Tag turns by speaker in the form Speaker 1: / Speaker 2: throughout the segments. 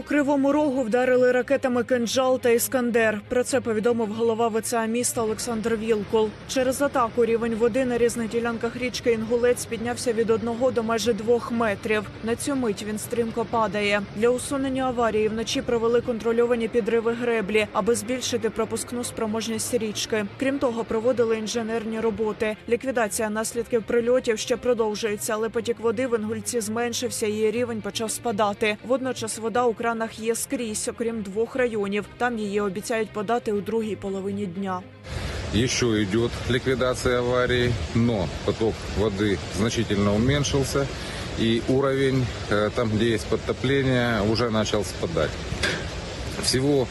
Speaker 1: Кривому Рогу вдарили ракетами «Кинджал» та «Іскандер». Про це повідомив голова ВЦА міста Олександр Вілкул. Через атаку рівень води на різних ділянках річки Інгулець піднявся від одного до майже двох метрів. На цю мить він стрімко падає. Для усунення аварії вночі провели контрольовані підриви греблі, аби збільшити пропускну спроможність річки. Крім того, проводили інженерні роботи. Ліквідація наслідків прильотів ще продовжується, але потік води в Інгульці зменшився. Її рівень почав спадати. Водночас вода у кранах є скрізь, окрім двох районів. Там її обіцяють подати у другій половині дня.
Speaker 2: Еще идет ликвидация аварии, но поток воды значительно уменьшился, и уровень, э, там, где есть подтопление, уже начал спадать. Всего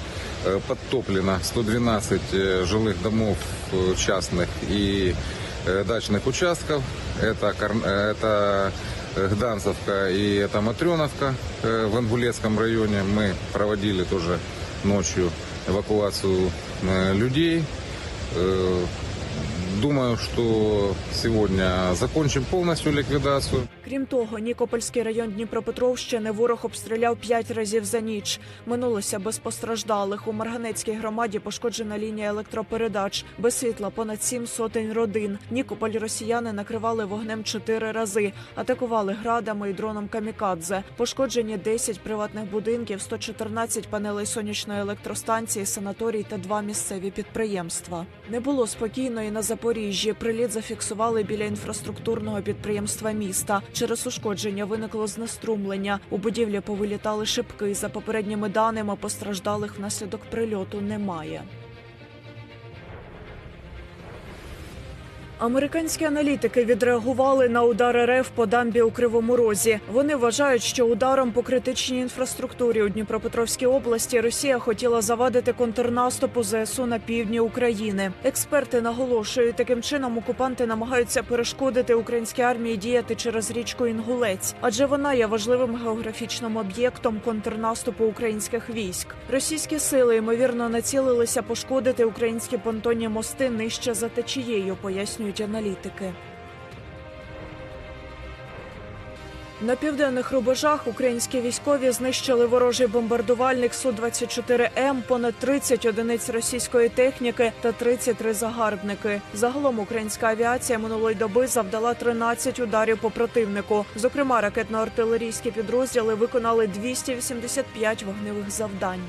Speaker 2: э, подтоплено 112 э, жилых домов э, частных и э, дачных участков. Это, Кор- э, это э, Гданцевка и это Матреновка э, в Ангулецком районе. Мы проводили тоже ночью эвакуацию э, людей. Думаю, что сегодня закончим полностью ликвидацию.
Speaker 1: Крім того, Нікопольський район Дніпропетровщини ворог обстріляв п'ять разів за ніч. Минулося без постраждалих. У Марганецькій громаді пошкоджена лінія електропередач. Без світла понад сім сотень родин. Нікополь росіяни накривали вогнем чотири рази, атакували градами і дроном камікадзе. Пошкоджені 10 приватних будинків, 114 панелей сонячної електростанції, санаторій та два місцеві підприємства. Не було спокійно і на Запоріжжі. Приліт зафіксували біля інфраструктурного підприємства міста. Через ушкодження виникло знеструмлення. У будівлі повилітали шибки. За попередніми даними постраждалих внаслідок прильоту немає. Американські аналітики відреагували на удар РФ по дамбі у Кривому Розі. Вони вважають, що ударом по критичній інфраструктурі у Дніпропетровській області Росія хотіла завадити контрнаступу ЗСУ на півдні України. Експерти наголошують, таким чином окупанти намагаються перешкодити українській армії діяти через річку Інгулець, адже вона є важливим географічним об'єктом контрнаступу українських військ. Російські сили ймовірно націлилися пошкодити українські понтонні мости нижче за течією, пояснюють аналітики. На південних рубежах українські військові знищили ворожий бомбардувальник Су-24М, понад 30 одиниць російської техніки та 33 загарбники. Загалом українська авіація минулої доби завдала 13 ударів по противнику. Зокрема, ракетно-артилерійські підрозділи виконали 285 вогневих завдань.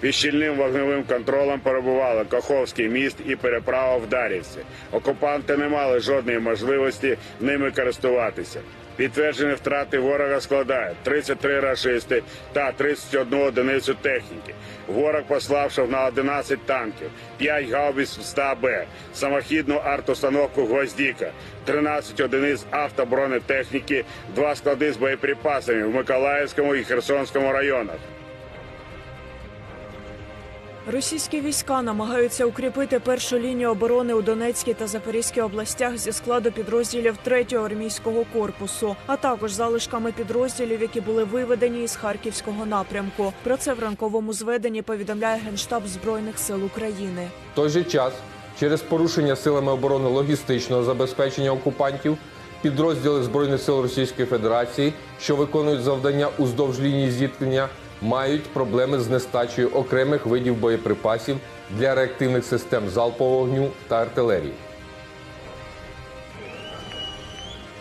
Speaker 3: Під щільним вогневим контролем перебували Каховський міст і переправа в Дарівці. Окупанти не мали жодної можливості ними користуватися. Підтверджені втрати ворога складають 33 рашисти та 31 одиницю техніки. Ворог пославши на 11 танків, 5 гаубиць 100Б, самохідну артустановку «Гвоздіка», 13 одиниць автобронетехніки, 2 склади з боєприпасами в Миколаївському і Херсонському районах.
Speaker 1: Російські війська намагаються укріпити першу лінію оборони у Донецькій та Запорізькій областях зі складу підрозділів 3-го армійського корпусу, а також залишками підрозділів, які були виведені із харківського напрямку. Про це в ранковому зведенні повідомляє генштаб збройних сил України.
Speaker 4: В той же час, через порушення силами оборони логістичного забезпечення окупантів, підрозділи Збройних сил Російської Федерації, що виконують завдання уздовж лінії зіткнення, мають проблеми з нестачею окремих видів боєприпасів для реактивних систем залпового вогню та артилерії.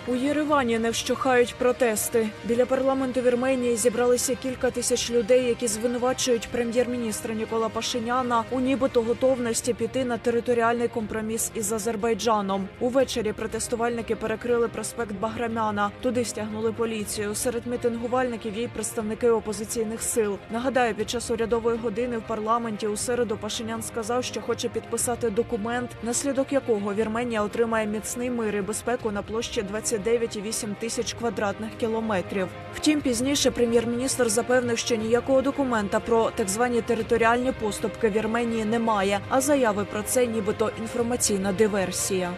Speaker 1: У Єревані не вщухають протести. Біля парламенту Вірменії зібралися кілька тисяч людей, які звинувачують прем'єр-міністра Нікола Пашиняна у нібито готовності піти на територіальний компроміс із Азербайджаном. Увечері протестувальники перекрили проспект Баграмяна. Туди стягнули поліцію. Серед мітингувальників є й представники опозиційних сил. Нагадаю, під час урядової години в парламенті у середу Пашинян сказав, що хоче підписати документ, наслідок якого Вірменія отримає міцний мир і безпеку на площі 29,8 тисяч квадратних кілометрів. Втім, пізніше прем'єр-міністр запевнив, що ніякого документа про так звані територіальні поступки Вірменії немає, а заяви про це нібито інформаційна диверсія.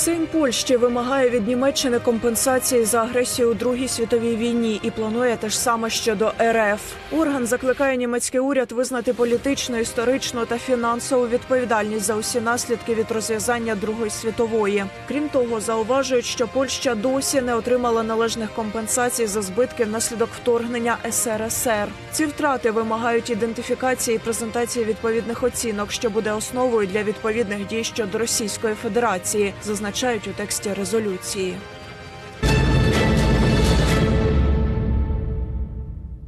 Speaker 1: Сейм Польщі вимагає від Німеччини компенсації за агресію у Другій світовій війні і планує те ж саме щодо РФ. Орган закликає німецький уряд визнати політичну, історичну та фінансову відповідальність за усі наслідки від розв'язання Другої світової. Крім того, зауважують, що Польща досі не отримала належних компенсацій за збитки внаслідок вторгнення СРСР. Ці втрати вимагають ідентифікації і презентації відповідних оцінок, що буде основою для відповідних дій щодо Російської Федерації, зазначають у тексті резолюції.